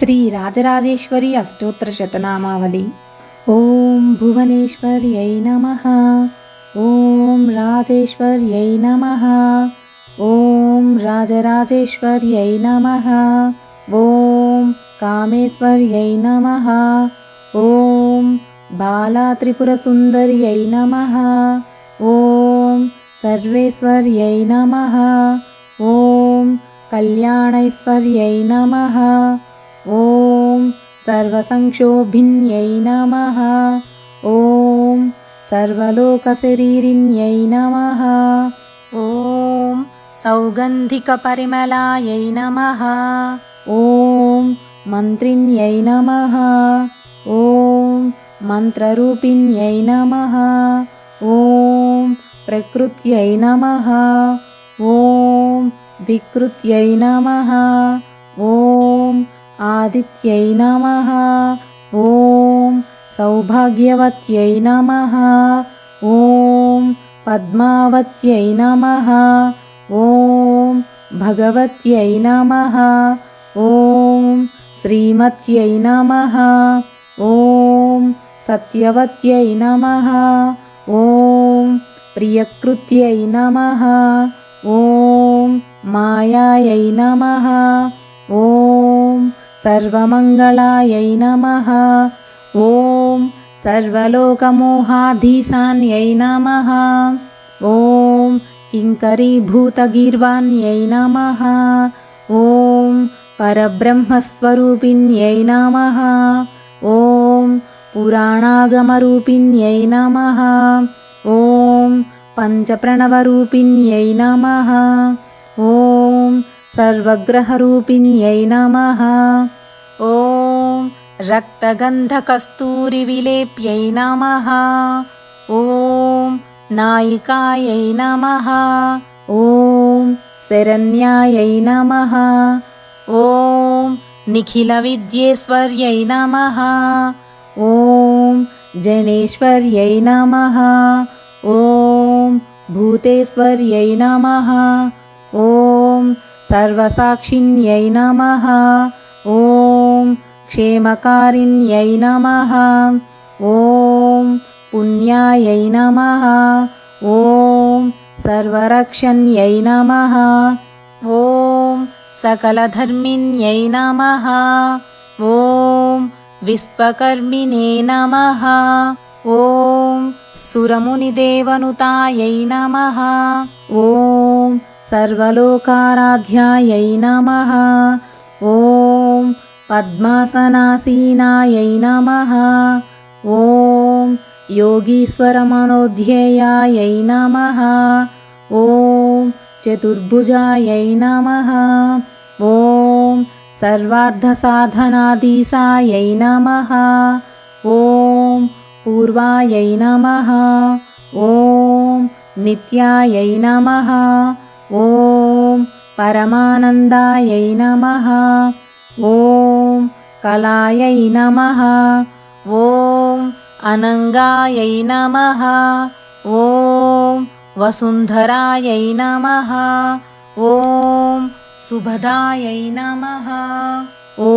श्रीराजराजेश्वरी अष्टोत्तरशतनामावली। ॐ भुवनेश्वर्यै नमः। ॐ राजेश्वर्यै नमः। ॐ राजराजेश्वर्यै नमः। ॐ कामेश्वर्यै नमः। ॐ बालात्रिपुरसुन्दर्यै नमः। ॐ सर्वेश्वर्यै नमः। ॐ कल्याणैश्वर्यै नमः। ॐ सर्वसंक्षोभिन्यै नमः। ॐ सर्वलोकशरीरिण्यै नमः। ॐ सौगन्धिकपरिमलायै नमः। ॐ मन्त्रिण्यै नमः। ॐ मन्त्ररूपिण्यै नमः। ॐ प्रकृत्यै नमः। ॐ विकृत्यै नमः। ॐ ఆదిత్యై నమ ఓం సౌభాగ్యవత్యై నమ ఓం పద్మావత్యై నమ ఓం భగవత్యై నమ ఓం శ్రీమత్యై నమ ఓం సత్యవత్యై నమ ఓం ప్రియకృత్యై నమ ఓం మాయాయై నమ ఓం सर्वमङ्गलायै नमः। ॐ सर्वलोकमोहाधीशान्यै नमः। ॐ किङ्करीभूतगीर्वाण्यै नमः। ॐ परब्रह्मस्वरूपिण्यै नमः। ॐ पुराणागमरूपिण्यै नमः। ॐ पञ्चप्रणवरूपिण्यै नमः। ॐ सर्वग्रहरूपिण्यै नमः। ॐ रक्तगन्धकस्तूरिविलेप्यै नमः। ॐ नायिकायै नमः। ॐ शरण्यायै नमः। ॐ निखिलविद्येश्वर्यै नमः। ॐ जनेश्वर्यै नमः। ॐ भूतेश्वर्यै नमः। ॐ सर्वसाक्षिण्यै नमः। ॐ क्षेमकारिण्यै नमः। ॐ पुण्यायै नमः। ॐ सर्वरक्षण्यै नमः। ॐ सकलधर्मिण्यै नमः। ॐ विश्वकर्मिणे नमः। ॐ सुरमुनिदेवनुतायै नमः। ॐ सर्वलोकाराध्यायै नमः। ॐ पद्मासनासीनायै नमः। ॐ योगीश्वरमनोध्येयायै नमः। ॐ चतुर्भुजायै नमः। ॐ सर्वार्धसाधनाधीशायै नमः। ॐ पूर्वायै नमः। ॐ नित्यायै नमः ॐ परमानन्दायै नमः। ॐ कलायै नमः। ॐ अनङ्गायै नमः। ॐ वसुन्धरायै नमः। ॐ सुभदायै नमः। ॐ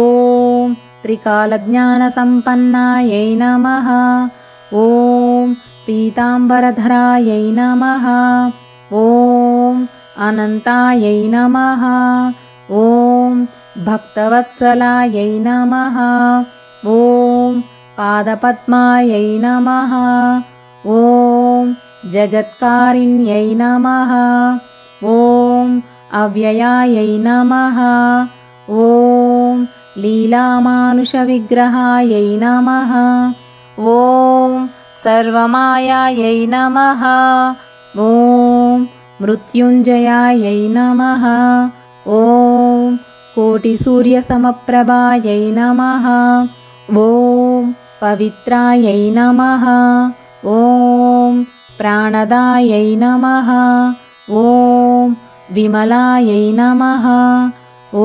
त्रिकालज्ञानसम्पन्नायै नमः। ॐ पीताम्बरधरायै नमः। ॐ अनन्तायै नमः। ॐ भक्तवत्सलायै नमः। ॐ पादपद्मायै नमः। ॐ जगत्कारिण्यै नमः। ॐ अव्ययायै नमः। ॐ लीलामानुषविग्रहायै नमः। ॐ सर्वमायायै नमः। ॐ मृत्युञ्जयायै नमः। ॐ कोटिसूर्यसमप्रभायै नमः। ॐ पवित्रायै नमः। ॐ प्राणदायै नमः। ॐ विमलायै नमः। ॐ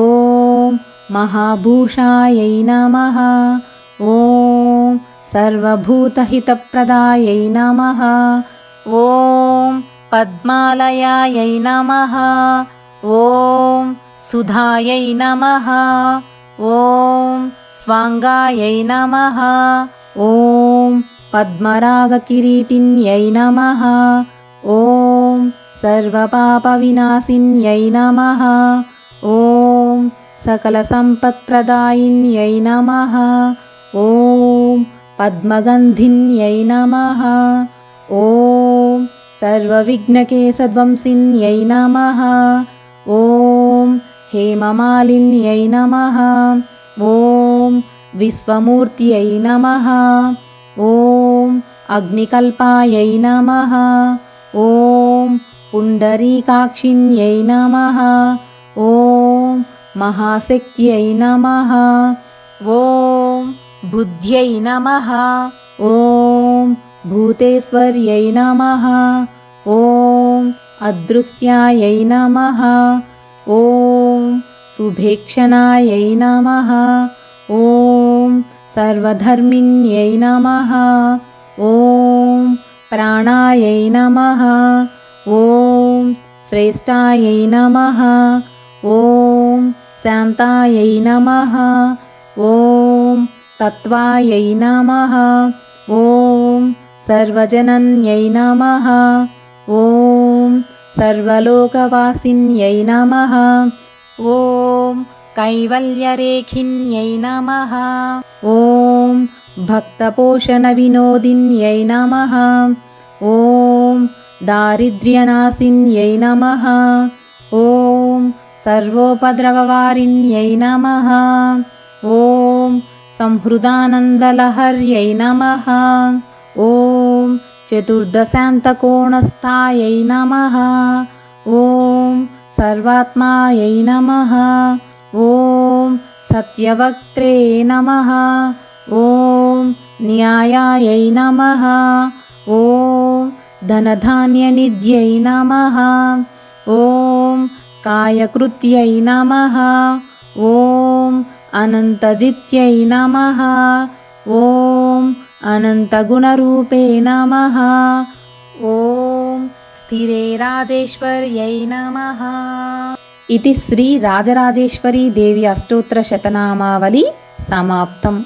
महाभूषायै नमः। ॐ सर्वभूतहितप्रदायै नमः। ॐ पद्मालयायै नमः। ॐ सुधायै नमः। ॐ स्वाङ्गायै नमः। ॐ पद्मरागकिरीटिन्यै नमः। ॐ सर्वपापविनाशिन्यै नमः। ॐ सकलसम्पत्प्रदायिन्यै नमः। ॐ पद्मगन्धिन्यै नमः। ॐ सर्वविघ्नकेशध्वंसिन्यै नमः। ॐ हेममालिन्यै नमः। ॐ विश्वमूर्त्यै नमः। ॐ अग्निकल्पायै नमः। ॐ पुण्डरीकाक्षिण्यै नमः। ॐ महाशक्त्यै नमः। ॐ बुद्ध्यै नमः। ॐ भूतेश्वर्यै नमः। ॐ अदृश्यायै नमः। ॐ सुभेक्षणायै नमः। ॐ सर्वधर्मिण्यै नमः। ॐ प्राणायै नमः। ॐ श्रेष्ठायै नमः। ॐ शान्तायै नमः। ॐ तत्त्वायै नमः। ॐ सर्वजनन्यै नमः। ॐ सर्वलोकवासिन्यै नमः। ॐ कैवल्यरेखिन्यै नमः। ॐ भक्तपोषणविनोदिन्यै नमः। ॐ दारिद्र्यनाशिन्यै नमः। ॐ सर्वोपद्रववारिण्यै नमः। ॐ संहृदानन्दलहर्यै नमः। ॐ चतुर्दशान्तकोणस्थायै नमः। ॐ सर्वात्मायै नमः। ॐ सत्यवक्त्रे नमः। ॐ न्यायायै नमः। ॐ धनधान्यनिध्यै नमः। ॐ कायकृत्यै नमः। ॐ अनन्तजित्यै नमः। ॐ अनन्तगुणरूपे नमः। ॐ स्थिरे राजेश्वर्यै नमः। इति श्रीराजराजेश्वरी देवी अष्टोत्तरशतनामावली समाप्तम्